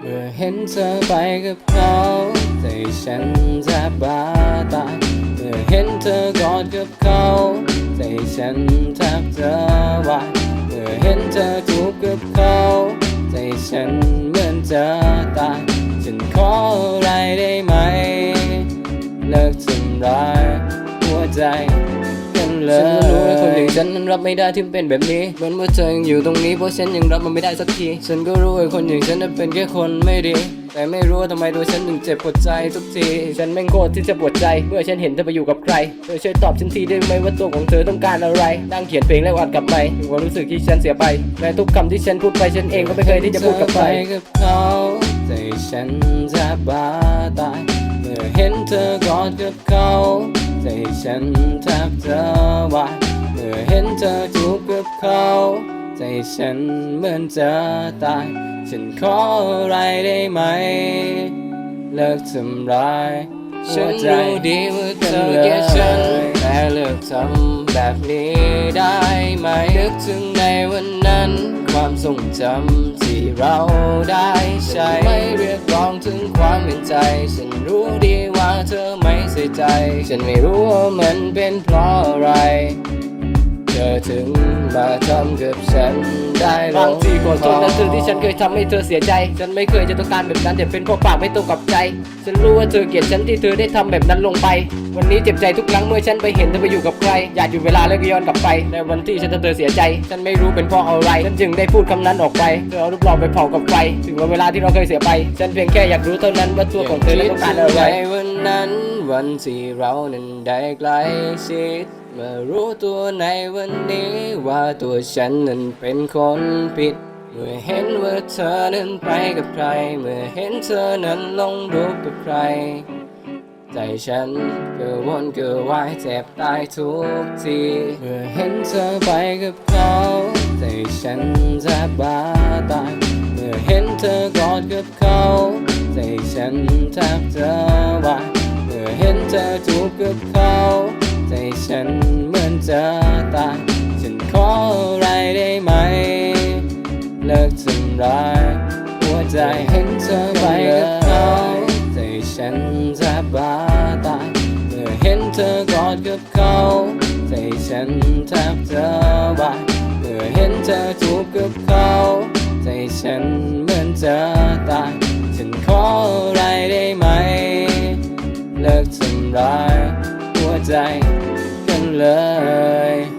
เมื่อเห็นเธอไปกับเขาใจฉันแทบบ้าตายเมื่อเห็นเธอกอดกับเขาใจฉันแทบจะวายเมื่อเห็นเธอจูบกับเขาใจฉันเหมือนจะตายฉันขออะไรได้ไหม รับไม่ได้ที่เป็นแบบนี้เหมือนว่าเธอยังอยู่ตรงนี้เพราะฉันยังรับมันไม่ได้สักทีฉันก็รู้ว่าคนอย่างฉันนั้นเป็นแค่คนไม่ดี แต่ไม่รู้ว่าทำไมตัวฉันถึงเจ็บปวดใจทุกที ฉันแม่งโคตรที่จะปวดใจ เมื่อฉันเห็นเธอไปอยู่กับใครเธอช่วยตอบฉันทีได้ไหมว่าตัวของเธอต้องการอะไรนั่งเขียนเพลงแล้วอัดกลับไปถึงความรู้สึกที่ฉันเสียไปและทุกคำที่ฉันพูดไปฉันเองก็ไม่เคยที่จะพูดกับใครกับเขาใจฉันแทบบ้าตายเมื่อเห็นเธอกอดกับเขาใจฉันแทบจะวาย มื่อเห็นเธอจูบกับเขา ใจฉันเหมือนจะตาย ฉันขออะไรได้ไหม เลิกทำร้ายฉันรู้ดีว่าเธอแค่ฉันแต่เลิกทำแบบนี้ได้ไหมนึกถึงในวันนั้น ความทรงจำที่เราได้ใช้ไม่เรียกร้องถึงความเป็นใจ ฉันรู้ดีว่าเธอไม่ใส่ใจ ฉันไม่รู้ว่ามันเป็นเพราะอะไร ธอถึงมาทำกับฉันได้บางทีขอโทษนะเธอที่ฉันเคยทำให้เธอเสียใจ ฉันไม่เคยจะต้องการแบบนั้นแต่เป็นเพราะปากไม่ตรงกับใจ ฉันรู้ว่าเธอเกลียดฉันที่เธอได้ทำแบบนั้นลงไป วันนี้เจ็บใจทุกครั้งเมื่อฉันไปเห็นเธอไปอยู่กับใคร อยากหยุดเวลาแล้วก็ย้อนกลับไปในวันที่ฉันทำเธอเสียใจ ฉันไม่รู้เป็นเพราะอะไร ฉันจึงได้พูดคำนั้นออกไป เธอเอารูปเราไปเผากับไฟถึงวันเวลาที่เราเคยเสียไป ฉันเพียงแค่อยากรู้เท่านั้นว่าตัวของเธอนั้นต้องการอะไรวันนั้น วันที่เรานั้นได้ใกลชิดเมื่อรู้ตัวในวันนี้ว่าตัวฉันนั้นเป็นคนผิด เมื่อเห็นว่าเธอนั้นไปกับใคร เมื่อเห็นเธอนั้นลงรูปกับใคร ใจฉันก็วนก็วายเจ็บตายทุกที เมื่อเห็นเธอไปกับเขาใจฉันแทบบ้าตาย เมื่อเห็นเธอกอดกับเขาใจฉันแทบจะวาย อเห็นเธอจูบกับเขา ใจฉันเหมือนจะตาย ฉันขออะไรได้ไหม เลิกทำร้ายหัวใจเห็นเธอไปกับเขา ใจฉันแทบบ้าตายเมื่อเห็นเธอกอดกับเขา ใจฉันแทบจะวายเมื่อเห็นเธอจูบกับเขา ใจฉันเหมือนจะตาย ฉันขออะไรได้ไหม ลายหัวใจกันเลย